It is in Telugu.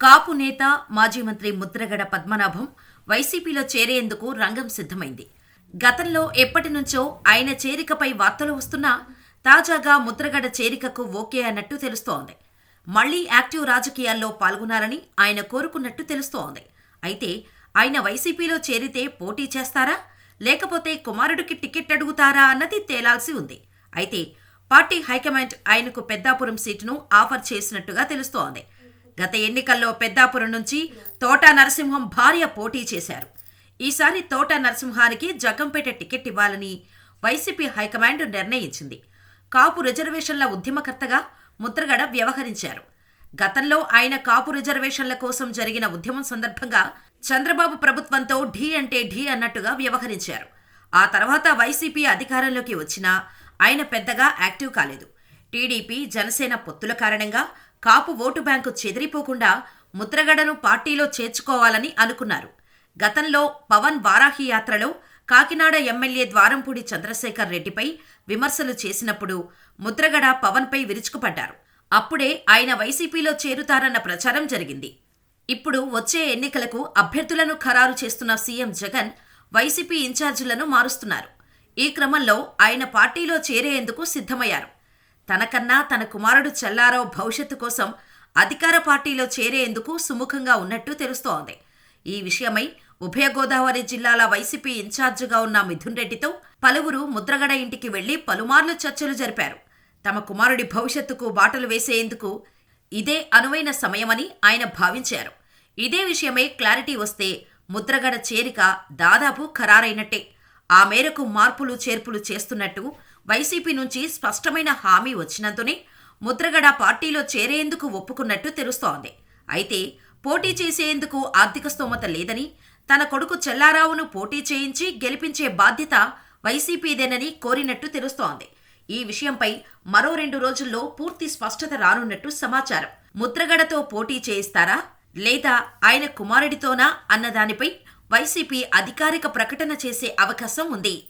కాపు నేత మాజీ మంత్రి ముద్రగడ పద్మనాభం వైసీపీలో చేరేందుకు రంగం సిద్ధమైంది. గతంలో ఎప్పటి నుంచో ఆయన చేరికపై వార్తలు వస్తున్నా తాజాగా ముద్రగడ చేరికకు ఓకే అన్నట్టు తెలుస్తోంది. మళ్ళీ యాక్టివ్ రాజకీయాల్లో పాల్గొనాలని ఆయన కోరుకున్నట్టు తెలుస్తోంది. అయితే ఆయన వైసీపీలో చేరితే పోటీ చేస్తారా? లేకపోతే కుమారుడికి టికెట్ అడుగుతారా అన్నది తేలాల్సి ఉంది. అయితే పార్టీ హైకమాండ్ ఆయనకు పెద్దాపురం సీటును ఆఫర్ చేసినట్టుగా తెలుస్తోంది. గత ఎన్నికల్లో పెద్దాపురం నుంచి తోటా నరసింహం భార్య పోటీ చేశారు. ఈసారి తోటా నరసింహానికి జగ్గంపేట టికెట్ ఇవ్వాలని వైసీపీ హైకమాండ్ నిర్ణయించింది. కాపు రిజర్వేషన్ల ఉద్యమకర్తగా ముద్రగడ వ్యవహరించారు. గతంలో ఆయన కాపు రిజర్వేషన్ల కోసం జరిగిన ఉద్యమం సందర్భంగా చంద్రబాబు ప్రభుత్వంతో ఢీ అంటే ఢీ అన్నట్టుగా వ్యవహరించారు. ఆ తర్వాత వైసీపీ అధికారంలోకి వచ్చినా ఆయన పెద్దగా యాక్టివ్ కాలేదు. టీడీపీ జనసేన పొత్తుల కారణంగా కాపు ఓటు బ్యాంకు చెదిరిపోకుండా ముద్రగడను పార్టీలో చేర్చుకోవాలని అనుకున్నారు. గతంలో పవన్ వారాహి యాత్రలో కాకినాడ ఎమ్మెల్యే ద్వారంపూడి చంద్రశేఖర్ రెడ్డిపై విమర్శలు చేసినప్పుడు ముద్రగడ పవన్పై విరుచుకుపడ్డారు. అప్పుడే ఆయన వైసీపీలో చేరుతారన్న ప్రచారం జరిగింది. ఇప్పుడు వచ్చే ఎన్నికలకు అభ్యర్థులను ఖరారు చేస్తున్న సీఎం జగన్ వైసీపీ ఇన్ఛార్జీలను మారుస్తున్నారు. ఈ క్రమంలో ఆయన పార్టీలో చేరేందుకు సిద్ధమయ్యారు. తనకన్నా తన కుమారుడు చెల్లారావు భవిష్యత్తు కోసం అధికార పార్టీలో చేరేందుకు సుముఖంగా ఉన్నట్టు తెలుస్తోంది. ఈ విషయమై ఉభయ గోదావరి జిల్లాల వైసీపీ ఇన్ఛార్జిగా ఉన్న మిథున్ రెడ్డితో పలువురు ముద్రగడ ఇంటికి వెళ్ళి పలుమార్లు చర్చలు జరిపారు. తమ కుమారుడి భవిష్యత్తుకు బాటలు వేసేందుకు ఇదే అనువైన సమయమని ఆయన భావించారు. ఇదే విషయమై క్లారిటీ వస్తే ముద్రగడ చేరిక దాదాపు ఖరారైనట్టే. ఆ మేరకు మార్పులు చేర్పులు చేస్తున్నట్టు వైసీపీ నుంచి స్పష్టమైన హామీ వచ్చినంతనే ముద్రగడ పార్టీలో చేరేందుకు ఒప్పుకున్నట్టు తెలుస్తోంది. అయితే పోటీ చేసేందుకు ఆర్థిక స్తోమత లేదని తన కొడుకు చెల్లారావును పోటీ చేయించి గెలిపించే బాధ్యత వైసీపీదేనని కోరినట్టు తెలుస్తోంది. ఈ విషయంపై మరో రెండు రోజుల్లో పూర్తి స్పష్టత రానున్నట్టు సమాచారం. ముద్రగడతో పోటీ చేయిస్తారా? లేదా ఆయన కుమారుడితోనా? అన్నదానిపై వైసీపీ అధికారిక ప్రకటన చేసే అవకాశం ఉంది.